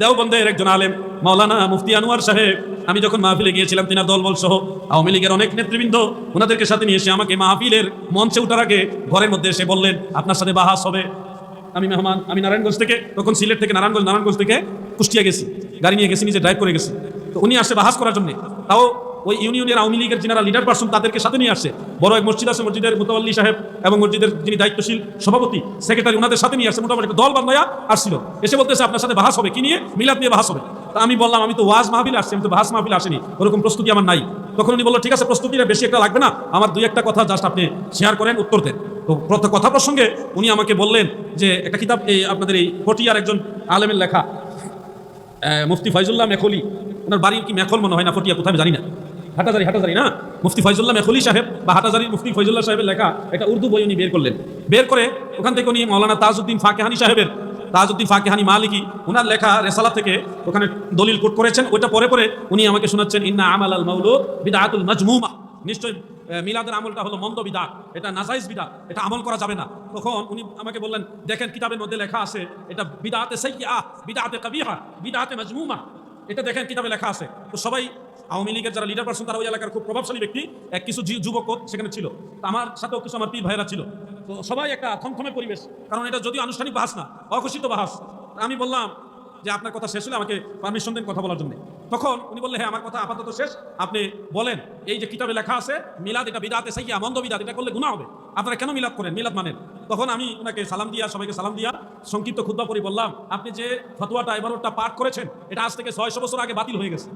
দেওবন্দের একজন আলেম। মাওলানা মুফতি আনোয়ার সাহেব, আমি যখন মাহফিলে গিয়েছিলাম, তিনার দলবল সহ আওয়ামী লীগের অনেক নেতৃবৃন্দ ওনাদেরকে সাথে নিয়ে এসে আমাকে মাহফিলের মঞ্চে উঠার আগে ঘরের মধ্যে এসে বললেন, আপনার সাথে বাহাস হবে। আমি মেহমান, আমি নারায়ণগঞ্জ থেকে, তখন সিলেট থেকে নারায়ণগঞ্জ নারায়ণগঞ্জ থেকে কুষ্টিয়া গেছি, গাড়ি নিয়ে গেছি, নিজে ড্রাইভ করে গেছি। তো উনি আসে বাহাস করার জন্য। তাও ওই ইউনিয়নের আওয়ামী লীগের যারা লিডার পার্সন তাদেরকে সাথে নিয়ে আসছে বড় এক মসজিদ আছে, মসজিদের মুতাল্লি সাহেব এবং মসজিদের যিনি দায়িত্বশীল সভাপতি সেক্রেটারি ওনাদের সাথে নিয়ে আসছে মোটামুটি দল বান্ধায়া আসছিল। এসে বলতেছে, আপনার সাথে বাহাস হবে, কি নিয়ে? মিলাদ নিয়ে বাহাস হবে। তা আমি বললাম, আমি তো ওয়াজ মাহফিল আসছি, আমি তো বাহাস মাহফিল আসেনি। ওরকম প্রস্তুতি আমার নাই। তখন উনি বলল, ঠিক আছে, প্রস্তুতিটা বেশি একটা লাগবে না। আমার দুই একটা কথা জাস্ট আপনি শেয়ার করেন, উত্তর দেন। তো কথা প্রসঙ্গে উনি আমাকে বললেন যে, একটা কিতাব, এই আপনাদের এই পটিয়ার একজন আলেমের লেখা মুফতি ফাইজুল্লাহ মেখলি। ওনার বাড়ি কি মেখল মনে হয় না ফটিয়া কোথায় আমি জানি না। হাটাজারি হাটাজারি না? মুফতি ফয়জুল্লাহ মেখলি সাহেব বা হাটাজারির মুফতি ফয়জুল্লাহ সাহেবের লেখা একটা উর্দু বই উনি বের করলেন। বের করে ওখান থেকে উনি মৌলানা তাজউদ্দিন ফাকেহানি সাহেবের, তাজউদ্দিন ফাকেহানি মালিকি ওনার লেখা রেসালা থেকে ওখানে দলিল কোট করেছেন। ওইটা পরে পরে উনি আমাকে শোনাচ্ছেন, ইন্না আমাল আল মাউলুদ বিদআতুল মাজমুমা। নিশ্চয় মিলাদের আমলটা হলো মন্দ বিদাত এটা নাজাইজ বিদাত এটা আমল করা যাবে না। তখন উনি আমাকে বললেন, দেখেন কিতাবের মধ্যে লেখা আছে, এটা বিদাতে সাইয়্যা বিদাতে কাবিহা, বিদাতে মাজমুমা। এটা দেখেন কিতাবে লেখা আছে। তো সবাই আওয়ামী লীগের যারা লিডার পার্সন তারা ওই এলাকার খুব প্রভাবশালী ব্যক্তি। এক কিছু যুবক সেখানে ছিল। আমার সাথেও কিছু আমার পীর ভাইয়েরা ছিল। তো সবাই একটা থমথমে পরিবেশ। কারণ এটা যদিও আনুষ্ঠানিক বাহাস না, অঘোষিত বাহাস। আমি বললাম যে আপনার কথা শেষ হলে আমাকে পারমিশন দেন কথা বলার জন্য। তখন উনি বললেন হ্যাঁ আমার কথা আপাতত শেষ। আপনি বলেন, এই যে কিতাবে লেখা আছে, মিলাদ এটা বিদাতে সাইয়া, মন্দ বিদাত, এটা করলে গুণা হবে। আপনারা কেন মিলাদ করেন? মিলাদ মানেন। তখন আমি ওনাকে সালাম দিয়া, সবাইকে সালাম দিয়া সংক্ষিপ্ত খুদ্া পরি বললাম, আপনি যে ফতুয়াটা, এবারটা পাঠ করেছেন, এটা আজ থেকে ছয়শো বছর আগে বাতিল হয়ে গেছে।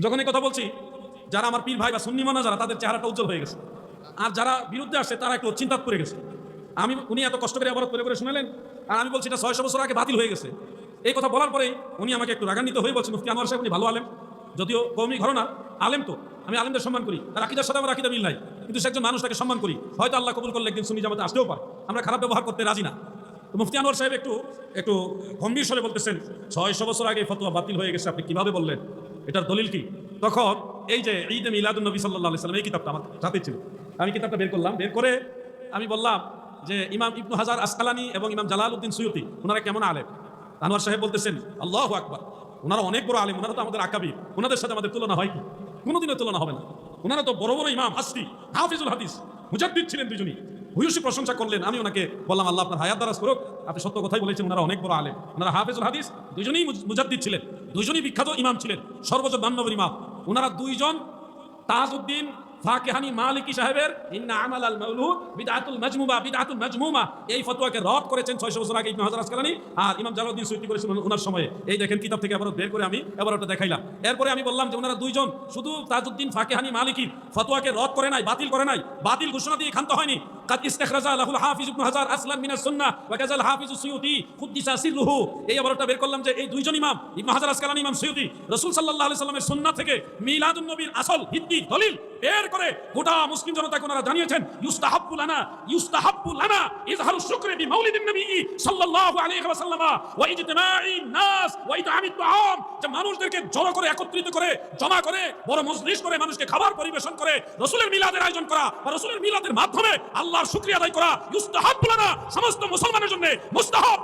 যখন এই কথা বলছি, যারা আমার পীর ভাই বা সুন্নি মানা যারা, তাদের চেহারাটা উজ্জ্বল হয়ে গেছে। আর যারা বিরুদ্ধে আসে তারা একটু চিন্তাত পড়ে গেছে। আমি, উনি এত কষ্ট করে আবার করে করে শুনালেন, আর আমি বলছি, এটা ছয়শো বছর আগে বাতিল হয়ে গেছে। এই কথা বলার পরেই উনি আমাকে একটু রাগান্বিত হয়ে বলছেন, মুফতি আনোয়ার সাহেব, উনি ভালো আলেম। যদিও কৌমি ঘটনা আলেম তো। আমি আলেমদের সম্মান করি। তার আকিদার সাথে আমার আকিদা মিল নাই। কিন্তু সে একজন মানুষ, তাকে সম্মান করি। হয়তো আল্লাহ কবুল করলে একদিন সুন্নি জামাতে আসতেও পারে। আমরা খারাপ ব্যবহার করতে রাজি না। তো মুফতি আনোয়ার সাহেব একটু একটু গম্ভীর স্বরে বলতেছেন, ছয়শো বছর আগে ফতোয়া বাতিল হয়ে গেছে, আপনি কীভাবে বললেন? এটার দলিল কি? তখন এই যে ঈদ মিলাদুল নবী সাল্লাহ সাল্লাম, এই কিতাবটা আমার সাথে ছিল। আমি কিতাবটা বের করলাম। বের করে আমি বললাম যে, ইমাম ইবনু হাজার আসকালানি এবং ইমাম জালাল উদ্দিন সৈয়দি ওনারা কেমন আলেম? আনোয়ার সাহেব বলতেছেন, আল্লাহ আকবার। ওনারা অনেক বড় আলেম, ওনারা তো আমাদের আকাবির। ওনাদের সাথে আমাদের তুলনা হয় কি? কোনোদিনও তুলনা হবে না। ওনারা তো বড় বড় ইমাম হাস্তি হাফিজুল হাদিস, মুজাদ্দিদ ছিলেন দুজনই। ভূয়সী প্রশংসা করলেন, আমি ওনাকে বললাম, আল্লাহ আপনার হায়াত দারাজ করুক। আপনি সত্য কথাই বলেছেন, ওনারা অনেক বড় আলেম। ওনারা হাফিজুল হাদিস, দুজনেই মুজ- মুজাদ্দিদ ছিলেন। দুজনই বিখ্যাত ইমাম ছিলেন। সর্বোচ্চ দান্নবর ইমাম। ওনারা দুইজন তাজউদ্দিন ফাকেহানি মালিকি সাহেবের, ইন্না আমাল আল মাউলুদ বিদআতুল মাজমুমা বিদআতুল মাজমুমা। এই ফতোয়াকে রদ করেছেন 600 বছর আগে ইবনে হাজার আসকালানি আর ইমাম জালালউদ্দিন সুয়ুতি করেছিলেন ওনার সময়ে। এই দেখেন কিতাব থেকে আবার বের করে আমি এবার ওটা দেখাইলাম। এরপরে আমি বললাম যে ওনারা দুইজন, শুধু তাজউদ্দিন ফাকেহানি মালিকি, ফতোয়াকে রদ করে নাই, বাতিল করে নাই, বাতিল ঘোষণা দিয়ে খান্ত হয়নি। قد استخرج له الحافظ ابن حجر اصلا من السنه وكذا الحافظ السيوطي قدس سره এই আবারটা বের করলাম যে এই দুইজন ইমাম ইবনে হাজার আসকালানি ইমাম সৈয়দি রাসূল সাল্লাল্লাহু আলাইহি সাল্লামের সুন্নাহ থেকে মিলাদুন নবীর আসল ভিত্তি দলিল বের করে গোটা মুসলিম জনতাকে ওনারা জানিয়েছেন ইউস্তাহাব্বু লানা ইউস্তাহাব্বু লানা ইজহারু শুকরি বিমাউলিদিন নবী সাল্লাল্লাহু আলাইহি ওয়াসাল্লাম ওয়া ইজতিমাঈ নাস ওয়া ইতআমিত তাআম যে মানুষদেরকে জড়ো করে একত্রিত করে জমা করে বড় মজলিস করে মানুষকে খাবার পরিবেশন করে রাসূলের মিলাদের আয়োজন করা বা রাসূলের মিলাদের মাধ্যমে আল্লাহর শুকরিয়া আদায় করা ইউস্তাহাব বলে না সমস্ত মুসলমানের জন্য মুস্তাহাব।